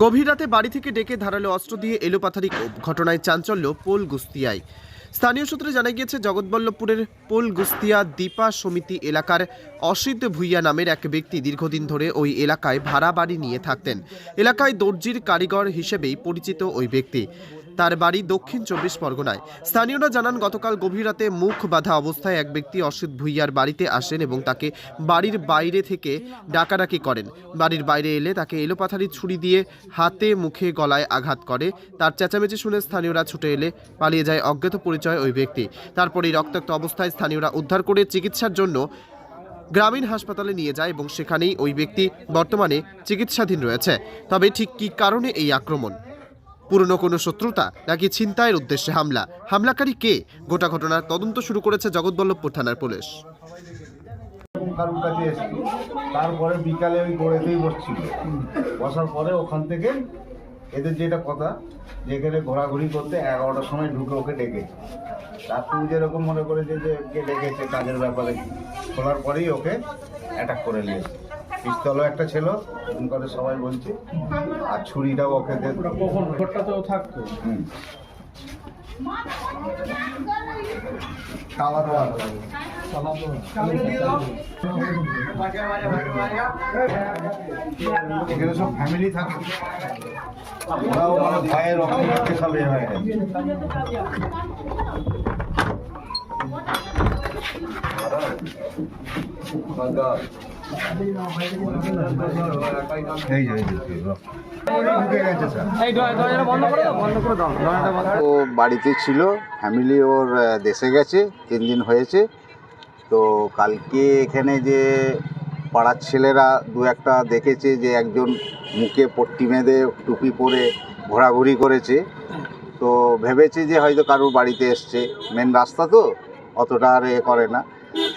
গভীর রাতে বাড়ি থেকে ডেকে ধারালো অস্ত্র দিয়ে এলোপাথারি ঘটনায় চাঞ্চল্য, পোল গুস্তিয়ায়। স্থানীয় সূত্রে জানা গিয়েছে, জগৎবল্লভপুরের পোল গুস্তিয়া দীপা সমিতি এলাকার অসিত ভুইয়া নামের এক ব্যক্তি দীর্ঘদিন ধরে ওই এলাকায় ভাড়া বাড়ি নিয়ে থাকতেন। এলাকায় দর্জির কারিগর হিসেবেই পরিচিত ওই ব্যক্তি। তার বাড়ি দক্ষিণ চব্বিশ পরগনায়। স্থানীয়রা জানান, গতকাল গভীর রাতে মুখ বাঁধা অবস্থায় এক ব্যক্তি অসিত ভুইয়ার বাড়িতে আসেন এবং তাকে বাড়ির বাইরে থেকে ডাকাডাকি করেন। বাড়ির বাইরে এলে তাকে এলোপাথারি ছুরি দিয়ে হাতে মুখে গলায় আঘাত করে। তার চেঁচামেচি শুনে স্থানীয়রা ছুটে এলে পালিয়ে যায় অজ্ঞাত পরিচয় ওই ব্যক্তি। তারপরেই রক্তাক্ত অবস্থায় স্থানীয়রা উদ্ধার করে চিকিৎসার জন্য গ্রামীণ হাসপাতালে নিয়ে যায় এবং সেখানেই ওই ব্যক্তি বর্তমানে চিকিৎসাধীন রয়েছে। তবে ঠিক কী কারণে এই আক্রমণ? পুরনো কোনো শত্রুতা নাকি ছিনতাইয়ের উদ্দেশ্যে হামলা? হামলাকারী কে? গোটা ঘটনার তদন্ত শুরু করেছে জগৎবল্লভপুর থানার পুলিশ। কারুর কাছে তারপরে বিকালে ওই গোড়েতেই বসছিল। বসার পরে ওখান থেকে এদের যেটা কথা যেখানে ঘোরাঘুরি করতে এগারোটার সময় ঢুকে ওকে ডেকেছে রাত্রি যেরকম মনে করেছে যে কে ডেকেছে কাজের ব্যাপারে, খোলার পরেই ওকে অ্যাটাক করে নিয়েছে। পিস্তলও একটা ছিল করে সবাই বলছে। আর ছুরিটাও ওকে দিয়ে কখন থাকতো? হুম। খাওয়া দাওয়া এখানে সব ফ্যামিলি থাকে। ওরাও মানে ভয়ের রকম সব এ হয়ে গেছে। এই যে এই ও বাড়িতে ছিল ফ্যামিলি ওর দেশে গেছে, তিন দিন হয়েছে। তো কালকে এখানে যে পাড়ার ছেলেরা দু একটা দেখেছে যে একজন মুখে পট্টি বেঁধে টুপি পরে ঘোরাঘুরি করেছে। তো ভেবেছে যে হয়তো কারোর বাড়িতে এসছে। মেন রাস্তা তো, অতটা আর এ করে না।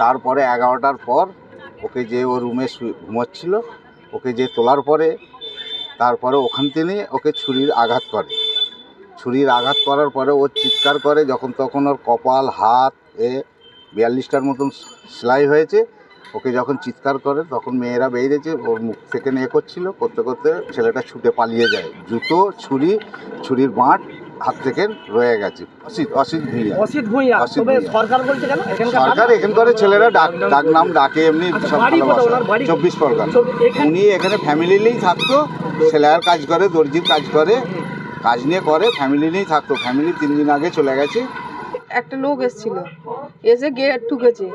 তারপরে এগারোটার পর ওকে যে ও রুমে ঘুমাচ্ছিল, ওকে যে তোলার পরে, তারপরে ওখান থেকে ওকে ছুরির আঘাত করে। ছুরির আঘাত করার পরে ও চিৎকার করে, যখন তখন ওর কপাল, হাত, এ বিয়াল্লিশটার মতন সেলাই হয়েছে। ওকে যখন চিৎকার করে, তখন মেয়েরা বেরিয়েছে, ওর মুখ থেকে নিয়ে করছিল, করতে করতে ছেলেটা ছুটে পালিয়ে যায়। জুতো, ছুরি, ছুরির বাঁট হাত থেকে রয়ে গেছে। অসিত অসিত ভুইয়া। অসিত ভুঁইয়া। অসিত তবে ভুঁইয়া। সরকার বলছে কেন? এখানকার সরকার এখানকার ছেলেরা ডাক ডাক নাম ডাকে এমনি আচ্ছা, সব বাড়ি কোথায়? ভালোবাসে ওনার বাড়ি? চব্বিশ পরগনা। চব- এখানে- উনি এখানে ফ্যামিলি নিয়েই থাকতো সেলাইয়ের কাজ করে দর্জির কাজ করে কাজ নিয়ে করে ফ্যামিলি নিয়েই থাকতো। ফ্যামিলি তিন দিন আগে চলে গেছে। একটা লোক এসেছিল। এসে গেট ঠুকেছে।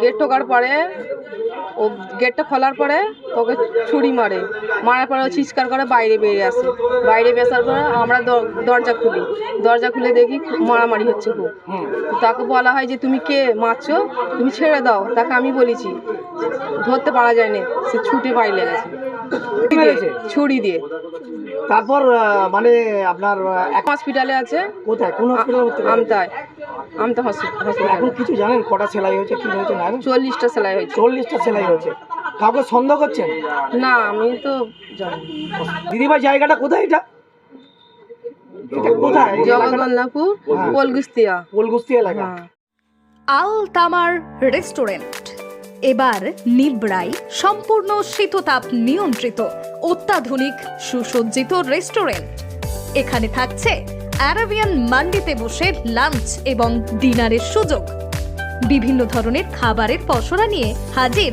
গেট ঠোকার পরে ও গেটটা খোলার পরে ওকে ছুরি মারে। মারার পরে ও চিৎকার করে বাইরে বেরিয়ে আসে। বাইরে বেসার পরে আমরা দরজা খুলি। দরজা খুলে দেখি মারামারি হচ্ছে খুব। তাকে বলা হয় যে তুমি কে? মারছো? তুমি ছেড়ে দাও। তাকে আমি বলেছি ধরতে পারা যায়নি। সে ছুটে বাইরে গেছে? ছুরি দিয়ে তারপর মানে আপনার এক- হসপিটালে আছে? কোথায়? কোন হসপিটালে আমতায়। আমতা হসপিটাল এখন কিছু জানেন কটা সেলাই হয়েছে কি হয়েছে না চল্লিশটা সেলাই হয়েছে। চল্লিশটা সেলাই হয়েছে। কাউকে সন্দেহ করছেন? না আমি তো জানি দিদিভাই জায়গাটা কোথায় এটা? কোথায়? হ্যাঁ। পোলগুস্তিয়া এলাকা। হ্যাঁ। আল তামার রেস্টুরেন্ট। এবার নিবড়াই সম্পূর্ণ শীততাপ নিয়ন্ত্রিত অত্যাধুনিক সুসজ্জিত রেস্টুরেন্ট। এখানে থাকছে অ্যারাবিয়ান মান্ডিতে বসে লাঞ্চ এবং ডিনারের সুযোগ। বিভিন্ন ধরনের খাবারের পসরা নিয়ে হাজির